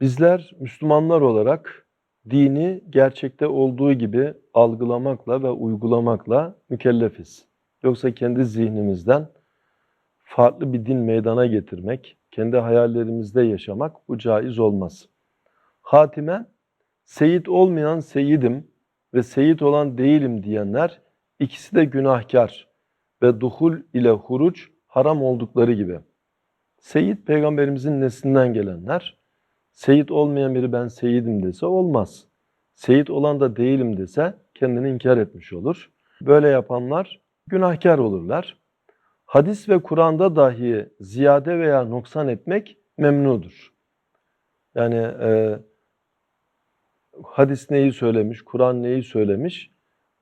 Bizler Müslümanlar olarak dini gerçekte olduğu gibi algılamakla ve uygulamakla mükellefiz. Yoksa kendi zihnimizden farklı bir din meydana getirmek, kendi hayallerimizde yaşamak bu caiz olmaz. Hatime, seyit olmayan seyidim ve seyit olan değilim diyenler ikisi de günahkar ve duhul ile huruç haram oldukları gibi. Seyit peygamberimizin neslinden gelenler, seyit olmayan biri ben seyidim dese olmaz. Seyit olan da değilim dese kendini inkar etmiş olur. Böyle yapanlar günahkar olurlar. Hadis ve Kur'an'da dahi ziyade veya noksan etmek memnudur. Yani e, hadis neyi söylemiş, Kur'an neyi söylemiş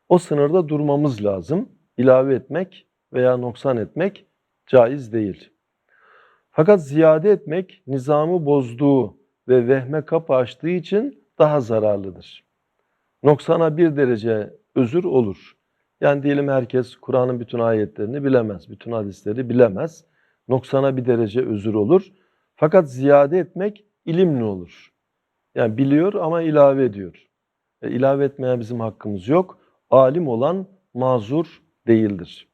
o sınırda durmamız lazım. İlave etmek veya noksan etmek caiz değil. Fakat ziyade etmek nizamı bozduğu ve vehme kapı açtığı için daha zararlıdır. Noksana bir derece özür olur. Yani diyelim herkes Kur'an'ın bütün ayetlerini bilemez, bütün hadisleri bilemez. Noksana bir derece özür olur. Fakat ziyade etmek ilimli olur. Yani biliyor ama ilave ediyor. E, ilave etmeye bizim hakkımız yok. Alim olan mazur değildir.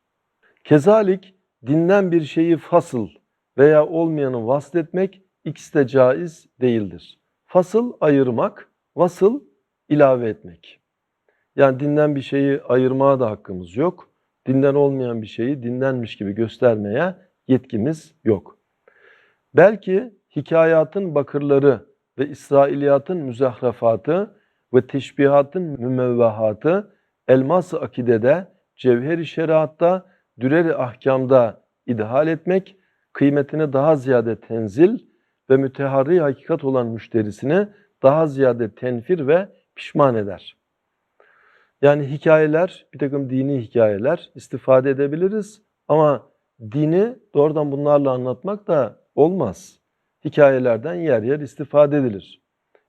Kezalik dinden bir şeyi fasıl veya olmayanı vasletmek ikisi de caiz değildir. Fasıl ayırmak, vasıl ilave etmek. Yani dinden bir şeyi ayırmaya da hakkımız yok. Dinden olmayan bir şeyi dindenmiş gibi göstermeye yetkimiz yok. Belki hikayatın bakırları ve İsrailiyatın müzahrafatı ve teşbihatın mümevvahatı elmas-ı akidede, cevher-i şeriatta, dürer-i ahkamda idhal etmek, kıymetini daha ziyade tenzil ve müteharri hakikat olan müşterisini daha ziyade tenfir ve pişman eder. Yani hikayeler, bir takım dini hikayeler istifade edebiliriz ama dini doğrudan bunlarla anlatmak da olmaz. Hikayelerden yer yer istifade edilir.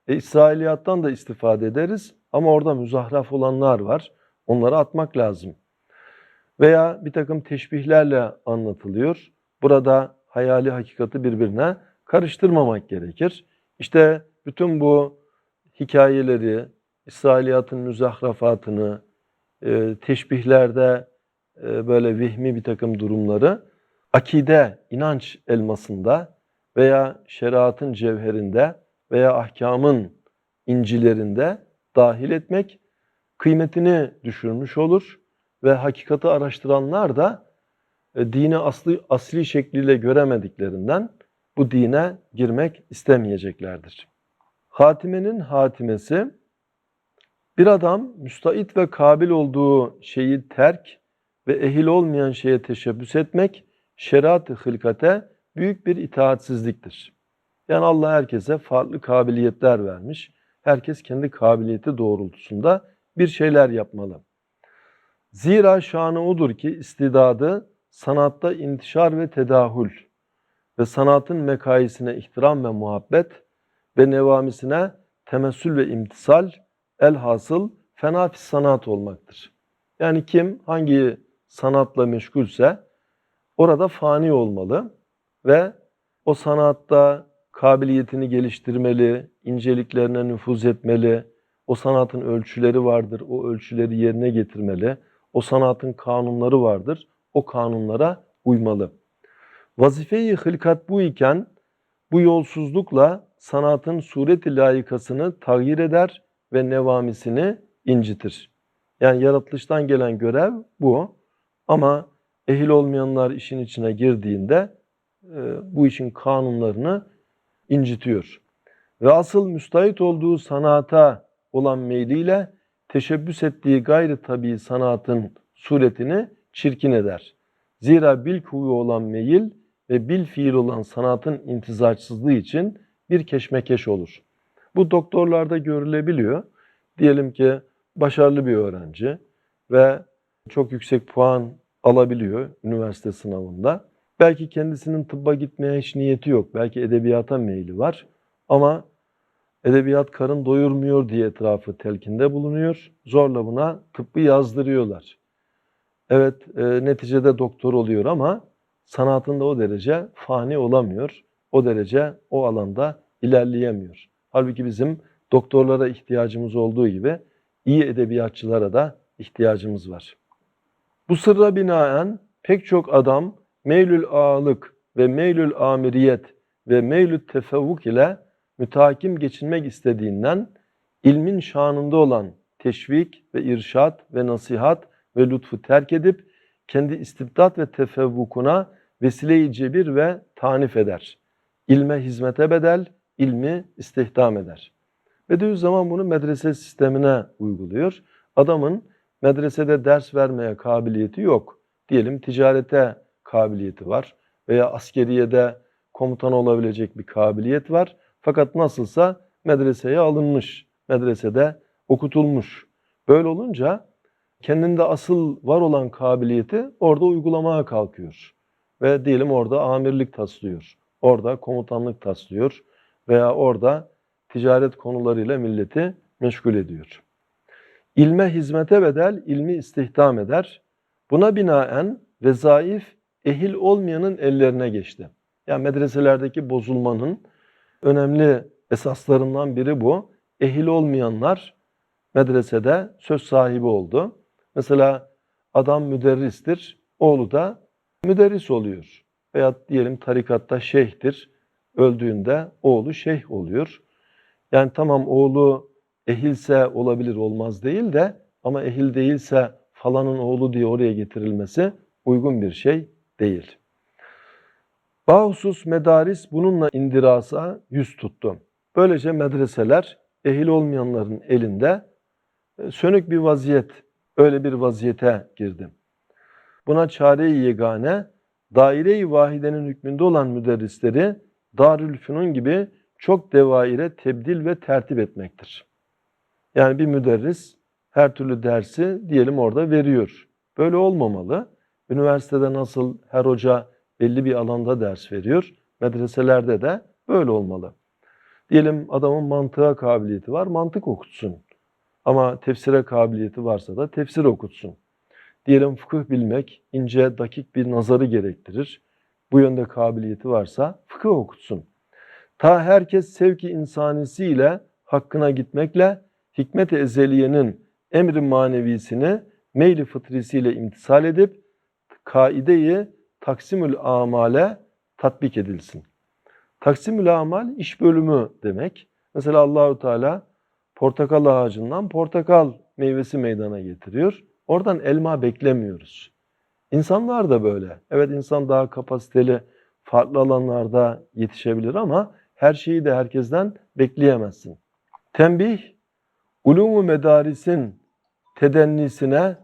E, İsrailiyattan da istifade ederiz ama orada müzahraf olanlar var. Onları atmak lazım. Veya bir takım teşbihlerle anlatılıyor. Burada hayali hakikati birbirine karıştırmamak gerekir. İşte bütün bu hikayeleri, İsrailiyatın müzahrafatını, e, teşbihlerde e, böyle vehmi bir takım durumları akide, inanç elmasında veya şeriatın cevherinde veya ahkamın incilerinde dahil etmek kıymetini düşürmüş olur ve hakikati araştıranlar da e, dini aslı asli şekliyle göremediklerinden bu dine girmek istemeyeceklerdir. Hatimenin hatimesi bir adam müstait ve kabil olduğu şeyi terk ve ehil olmayan şeye teşebbüs etmek şeriat-ı hılkate büyük bir itaatsizliktir. Yani Allah herkese farklı kabiliyetler vermiş. Herkes kendi kabiliyeti doğrultusunda bir şeyler yapmalı. Zira şanı odur ki istidadı sanatta intişar ve tedahül ve sanatın mekayisine ihtiram ve muhabbet ve nevamisine temessül ve imtisal elhasıl fena sanat olmaktır. Yani kim hangi sanatla meşgulse orada fani olmalı ve o sanatta kabiliyetini geliştirmeli, inceliklerine nüfuz etmeli, o sanatın ölçüleri vardır, o ölçüleri yerine getirmeli, o sanatın kanunları vardır, o kanunlara uymalı. Vazife-i hılkat bu iken bu yolsuzlukla sanatın sureti layıkasını tağyir eder ve nevamisini incitir. Yani yaratılıştan gelen görev bu. Ama ehil olmayanlar işin içine girdiğinde e, bu işin kanunlarını incitiyor. Ve asıl müstahit olduğu sanata olan meyliyle teşebbüs ettiği gayri tabii sanatın suretini çirkin eder. Zira bil huyu olan meyil ve bil fiil olan sanatın intizaçsızlığı için bir keşmekeş olur. Bu doktorlarda görülebiliyor. Diyelim ki başarılı bir öğrenci ve çok yüksek puan alabiliyor üniversite sınavında. Belki kendisinin tıbba gitmeye hiç niyeti yok. Belki edebiyata meyli var. Ama edebiyat karın doyurmuyor diye etrafı telkinde bulunuyor. Zorla buna tıbbı yazdırıyorlar. Evet e, neticede doktor oluyor ama sanatında o derece fani olamıyor. O derece o alanda ilerleyemiyor. Halbuki bizim doktorlara ihtiyacımız olduğu gibi iyi edebiyatçılara da ihtiyacımız var. Bu sırra binaen pek çok adam meylül ağalık ve meylül amiriyet ve meylül tefevvuk ile mütahakim geçinmek istediğinden ilmin şanında olan teşvik ve irşat ve nasihat ve lütfu terk edip kendi istibdat ve tefevvukuna vesile-i cebir ve tanif eder. İlme hizmete bedel, ilmi istihdam eder. Bediüzzaman bunu medrese sistemine uyguluyor. Adamın medresede ders vermeye kabiliyeti yok. Diyelim ticarete kabiliyeti var veya askeriyede komutan olabilecek bir kabiliyet var. Fakat nasılsa medreseye alınmış, medresede okutulmuş. Böyle olunca kendinde asıl var olan kabiliyeti orada uygulamaya kalkıyor. Ve diyelim orada amirlik taslıyor, orada komutanlık taslıyor veya orada ticaret konularıyla milleti meşgul ediyor. İlme hizmete bedel, ilmi istihdam eder. Buna binaen vezaif ehil olmayanın ellerine geçti. Yani medreselerdeki bozulmanın önemli esaslarından biri bu. Ehil olmayanlar medresede söz sahibi oldu. Mesela adam müderristir, oğlu da müderris oluyor. Veya diyelim tarikatta şeyhtir, öldüğünde oğlu şeyh oluyor. Yani tamam oğlu ehilse olabilir olmaz değil de ama ehil değilse falanın oğlu diye oraya getirilmesi uygun bir şey değil. Bahusus medaris bununla indirasa yüz tuttu. Böylece medreseler ehil olmayanların elinde e, sönük bir vaziyet, öyle bir vaziyete girdi. Buna çare-i yegane, daire-i vahidenin hükmünde olan müderrisleri Darülfünun gibi çok devaire tebdil ve tertip etmektir. Yani bir müderris her türlü dersi diyelim orada veriyor. Böyle olmamalı. Üniversitede nasıl her hoca belli bir alanda ders veriyor, medreselerde de böyle olmalı. Diyelim adamın mantığa kabiliyeti var, mantık okutsun. Ama tefsire kabiliyeti varsa da tefsir okutsun. Diyelim fıkıh bilmek ince, dakik bir nazarı gerektirir. Bu yönde kabiliyeti varsa fıkıh okutsun. Ta herkes sevki insanisiyle hakkına gitmekle hikmet-i ezeliyenin emri manevisini meyli fıtrisiyle imtisal edip kaideyi taksimül amale tatbik edilsin. Taksimül amal iş bölümü demek. Mesela Allahu Teala portakal ağacından portakal meyvesi meydana getiriyor. Oradan elma beklemiyoruz. İnsanlar da böyle. Evet insan daha kapasiteli farklı alanlarda yetişebilir ama her şeyi de herkesten bekleyemezsin. Tembih, ulumu medarisin tedennisine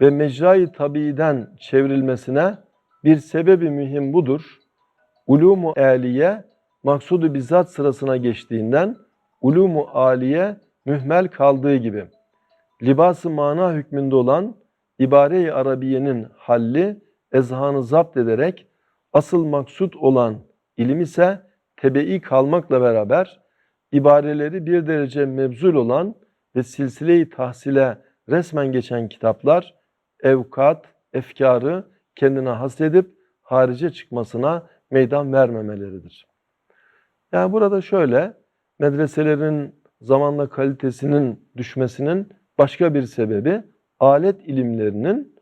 ve mecrayı tabiiden çevrilmesine bir sebebi mühim budur. Ulumu aliye maksudu bizzat sırasına geçtiğinden ulumu aliye mühmel kaldığı gibi. Libası mana hükmünde olan ibare-i arabiyenin halli ezhanı zapt ederek asıl maksut olan ilim ise tebei kalmakla beraber ibareleri bir derece mebzul olan ve silsile-i tahsile resmen geçen kitaplar evkat, efkarı kendine hasredip harice çıkmasına meydan vermemeleridir. Yani burada şöyle, medreselerin zamanla kalitesinin düşmesinin başka bir sebebi alet ilimlerinin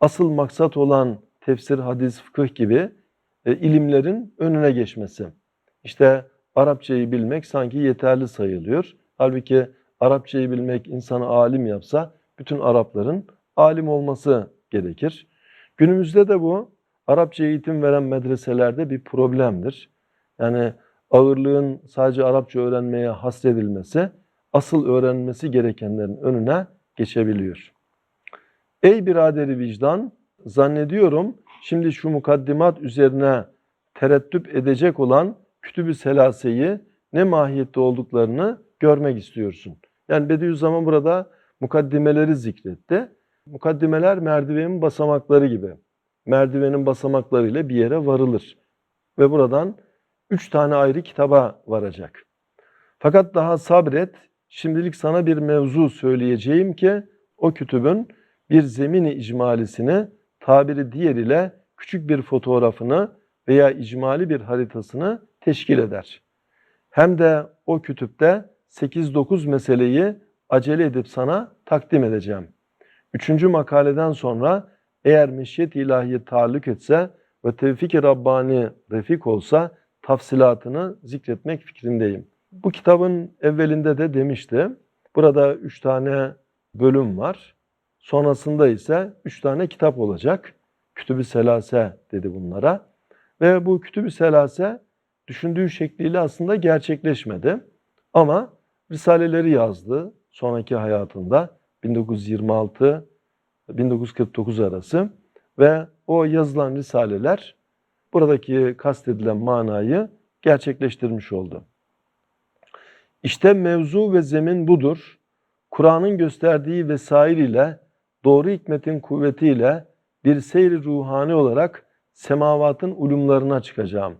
asıl maksat olan tefsir, hadis, fıkıh gibi e, ilimlerin önüne geçmesi. İşte Arapçayı bilmek sanki yeterli sayılıyor. Halbuki Arapçayı bilmek insanı alim yapsa bütün Arapların alim olması gerekir. Günümüzde de bu Arapça eğitim veren medreselerde bir problemdir. Yani ağırlığın sadece Arapça öğrenmeye hasredilmesi, asıl öğrenmesi gerekenlerin önüne geçebiliyor. Ey biraderi vicdan, zannediyorum şimdi şu mukaddimat üzerine tereddüt edecek olan kütüb-ü selaseyi ne mahiyette olduklarını görmek istiyorsun. Yani Bediüzzaman burada mukaddimeleri zikretti. Mukaddimeler merdivenin basamakları gibi. Merdivenin basamaklarıyla bir yere varılır. Ve buradan üç tane ayrı kitaba varacak. Fakat daha sabret, şimdilik sana bir mevzu söyleyeceğim ki o kütübün bir zemini icmalisini tabiri diğer ile küçük bir fotoğrafını veya icmali bir haritasını teşkil eder. hem de o kütüpte 8-9 meseleyi acele edip sana takdim edeceğim. Üçüncü makaleden sonra eğer meşiyet ilahi taalluk etse ve tevfik-i Rabbani refik olsa tafsilatını zikretmek fikrindeyim. Bu kitabın evvelinde de demişti. Burada üç tane bölüm var. Sonrasında ise üç tane kitap olacak. Kütüb-i Selase dedi bunlara. Ve bu Kütüb-i Selase düşündüğü şekliyle aslında gerçekleşmedi. Ama Risaleleri yazdı sonraki hayatında 1926-1949 arası ve o yazılan risaleler buradaki kastedilen manayı gerçekleştirmiş oldu. İşte mevzu ve zemin budur. Kur'an'ın gösterdiği vesail ile doğru hikmetin kuvvetiyle bir seyri ruhani olarak semavatın ulumlarına çıkacağım.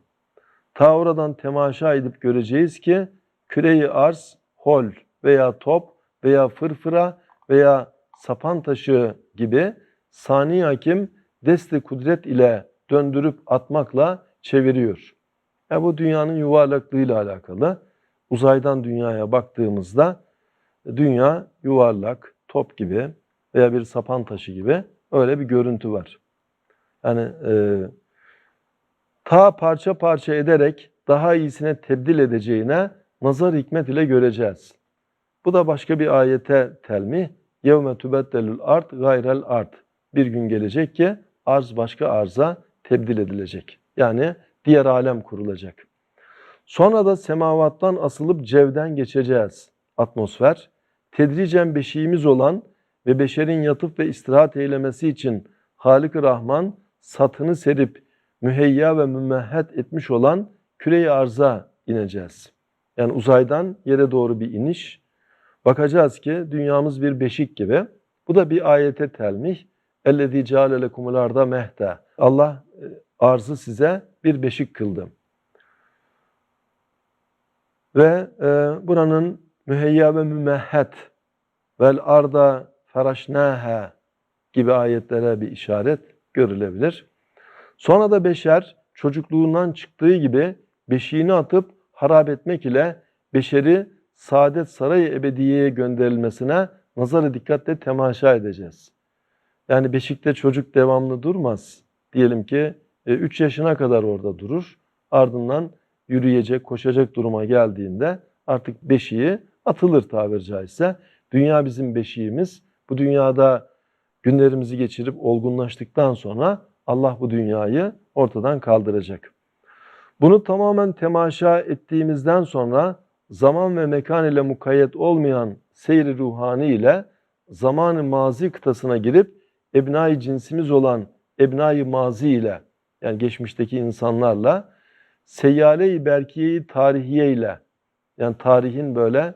Ta oradan temaşa edip göreceğiz ki küreyi arz, hol veya top veya fırfıra veya sapan taşı gibi sani hakim desti kudret ile döndürüp atmakla çeviriyor. Ya bu dünyanın yuvarlaklığıyla alakalı. Uzaydan dünyaya baktığımızda dünya yuvarlak, top gibi veya bir sapan taşı gibi öyle bir görüntü var. Yani e, ta parça parça ederek daha iyisine tebdil edeceğine nazar hikmet ile göreceğiz. Bu da başka bir ayete telmi. Yevme tübeddelül art gayrel art. Bir gün gelecek ki arz başka arza tebdil edilecek. Yani diğer alem kurulacak. Sonra da semavattan asılıp cevden geçeceğiz. Atmosfer, tedricen beşiğimiz olan ve beşerin yatıp ve istirahat eylemesi için Halik-i Rahman satını serip müheyya ve mümehhet etmiş olan küre-i arza ineceğiz. Yani uzaydan yere doğru bir iniş. Bakacağız ki dünyamız bir beşik gibi. Bu da bir ayete telmih. اَلَّذ۪ي جَعَلَ لَكُمُ الْاَرْضَ mehte. Allah e, arzı size bir beşik kıldı. Ve e, buranın müheyya ve mümehhet vel arda feraşnâhe gibi ayetlere bir işaret görülebilir. Sonra da beşer çocukluğundan çıktığı gibi beşiğini atıp harap etmek ile beşeri saadet sarayı ebediyeye gönderilmesine nazarı dikkatle temaşa edeceğiz. Yani beşikte çocuk devamlı durmaz. Diyelim ki 3 yaşına kadar orada durur. Ardından yürüyecek, koşacak duruma geldiğinde artık beşiği atılır tabiri caizse. Dünya bizim beşiğimiz. Bu dünyada günlerimizi geçirip olgunlaştıktan sonra Allah bu dünyayı ortadan kaldıracak. Bunu tamamen temaşa ettiğimizden sonra zaman ve mekan ile mukayyet olmayan seyri ruhani ile zamanı mazi kıtasına girip ebnai cinsimiz olan ebnai mazi ile yani geçmişteki insanlarla seyyale-i berkiye-i tarihiye ile yani tarihin böyle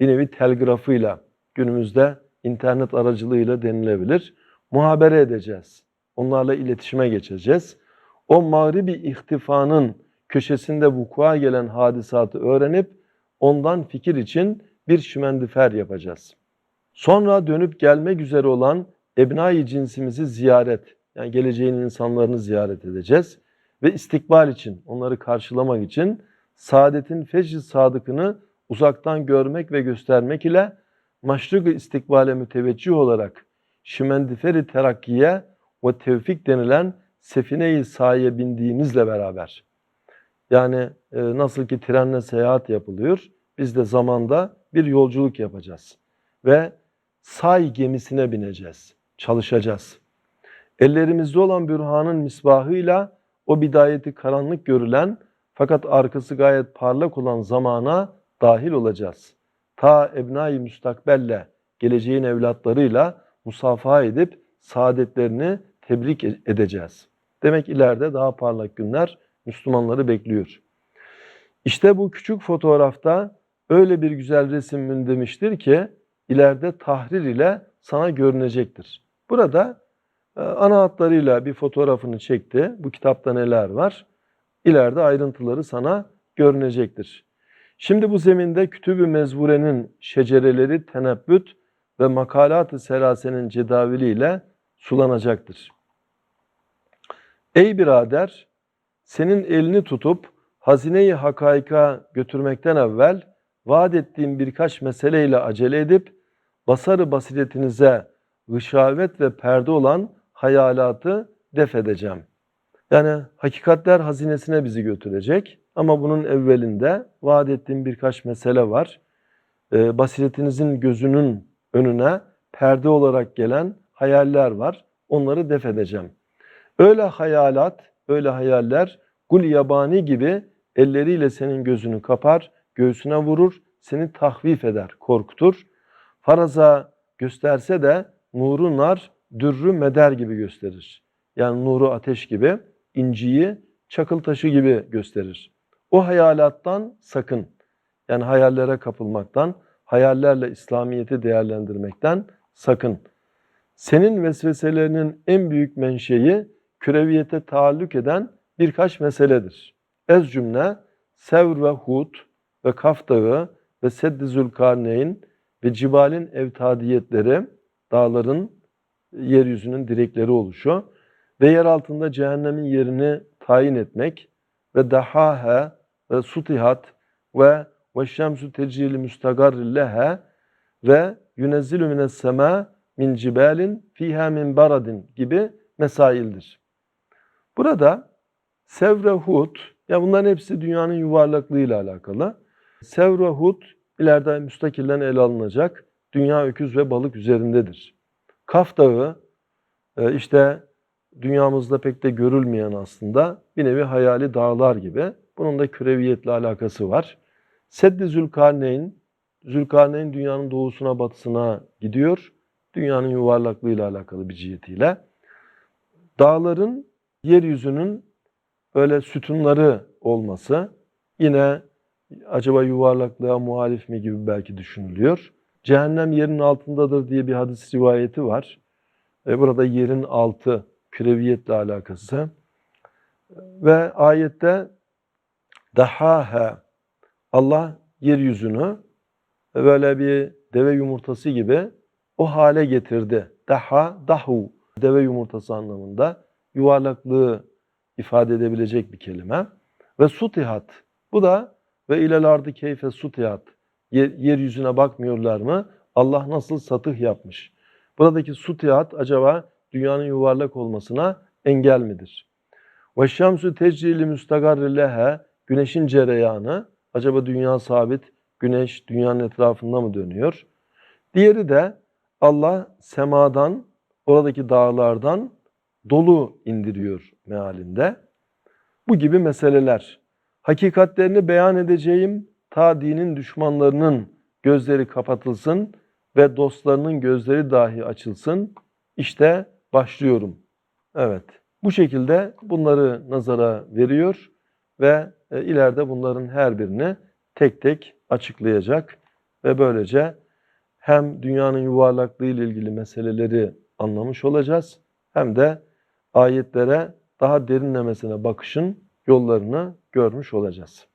bir nevi telgrafıyla günümüzde internet aracılığıyla denilebilir. Muhabere edeceğiz. Onlarla iletişime geçeceğiz. O mağribi ihtifanın köşesinde vukua gelen hadisatı öğrenip ondan fikir için bir şimendifer yapacağız. Sonra dönüp gelmek üzere olan ebnai cinsimizi ziyaret, yani geleceğin insanlarını ziyaret edeceğiz. Ve istikbal için, onları karşılamak için saadetin fecr sadıkını uzaktan görmek ve göstermek ile maşrık istikbale müteveccih olarak şimendiferi terakkiye ve tevfik denilen sefine-i sahiye bindiğimizle beraber yani e, nasıl ki trenle seyahat yapılıyor, biz de zamanda bir yolculuk yapacağız. Ve say gemisine bineceğiz, çalışacağız. Ellerimizde olan bürhanın misbahıyla o bidayeti karanlık görülen fakat arkası gayet parlak olan zamana dahil olacağız. Ta ebnai müstakbelle, geleceğin evlatlarıyla musafaha edip saadetlerini tebrik e- edeceğiz. Demek ileride daha parlak günler Müslümanları bekliyor. İşte bu küçük fotoğrafta öyle bir güzel resim mündemiştir ki ileride tahrir ile sana görünecektir. Burada ana hatlarıyla bir fotoğrafını çekti. Bu kitapta neler var? İleride ayrıntıları sana görünecektir. Şimdi bu zeminde Kütüb-ü Mezbure'nin şecereleri tenebbüt ve makalat-ı selasenin cedaviliyle sulanacaktır. Ey birader! Senin elini tutup hazineyi hakaika götürmekten evvel vaat ettiğim birkaç meseleyle acele edip basarı basiretinize gışavet ve perde olan hayalatı def edeceğim. Yani hakikatler hazinesine bizi götürecek ama bunun evvelinde vaat ettiğim birkaç mesele var. Ee, basiretinizin gözünün önüne perde olarak gelen hayaller var. Onları def edeceğim. Öyle hayalat, öyle hayaller gul yabani gibi elleriyle senin gözünü kapar, göğsüne vurur, seni tahvif eder, korkutur. Faraza gösterse de nuru nar, dürrü meder gibi gösterir. Yani nuru ateş gibi, inciyi çakıl taşı gibi gösterir. O hayalattan sakın. Yani hayallere kapılmaktan, hayallerle İslamiyet'i değerlendirmekten sakın. Senin vesveselerinin en büyük menşei küreviyete taalluk eden birkaç meseledir. Ez cümle Sevr ve Hud ve Kaf Dağı ve Seddi Zülkarneyn ve Cibal'in evtadiyetleri, dağların yeryüzünün direkleri oluşu ve yer altında cehennemin yerini tayin etmek ve dahahe ve sutihat ve ve şemsu tecili müstagarri leha ve yunezzilu mines sema min cibalin fiha min baradin gibi mesaildir. Burada Sevre Hud, ya bunların hepsi dünyanın yuvarlaklığıyla alakalı. Sevre Hud ileride müstakilden ele alınacak dünya öküz ve balık üzerindedir. Kaf Dağı e, işte dünyamızda pek de görülmeyen aslında bir nevi hayali dağlar gibi. Bunun da küreviyetle alakası var. Seddi Zülkarneyn, Zülkarneyn dünyanın doğusuna batısına gidiyor. Dünyanın yuvarlaklığıyla alakalı bir cihetiyle. Dağların yeryüzünün böyle sütunları olması yine acaba yuvarlaklığa muhalif mi gibi belki düşünülüyor. Cehennem yerin altındadır diye bir hadis rivayeti var. E burada yerin altı küreviyetle alakası. Ve ayette dahaha Allah yeryüzünü böyle bir deve yumurtası gibi o hale getirdi. Daha, dahu, deve yumurtası anlamında yuvarlaklığı ifade edebilecek bir kelime. Ve sutihat, bu da ve ilel ardı keyfe sutihat, yeryüzüne bakmıyorlar mı? Allah nasıl satıh yapmış? Buradaki sutihat acaba dünyanın yuvarlak olmasına engel midir? Ve şemsu tecrili müstagarri leha, güneşin cereyanı, acaba dünya sabit, güneş dünyanın etrafında mı dönüyor? Diğeri de Allah semadan, oradaki dağlardan dolu indiriyor mealinde. Bu gibi meseleler. Hakikatlerini beyan edeceğim ta dinin düşmanlarının gözleri kapatılsın ve dostlarının gözleri dahi açılsın. İşte başlıyorum. Evet. Bu şekilde bunları nazara veriyor ve e, ileride bunların her birini tek tek açıklayacak ve böylece hem dünyanın yuvarlaklığı ile ilgili meseleleri anlamış olacağız hem de ayetlere daha derinlemesine bakışın yollarını görmüş olacağız.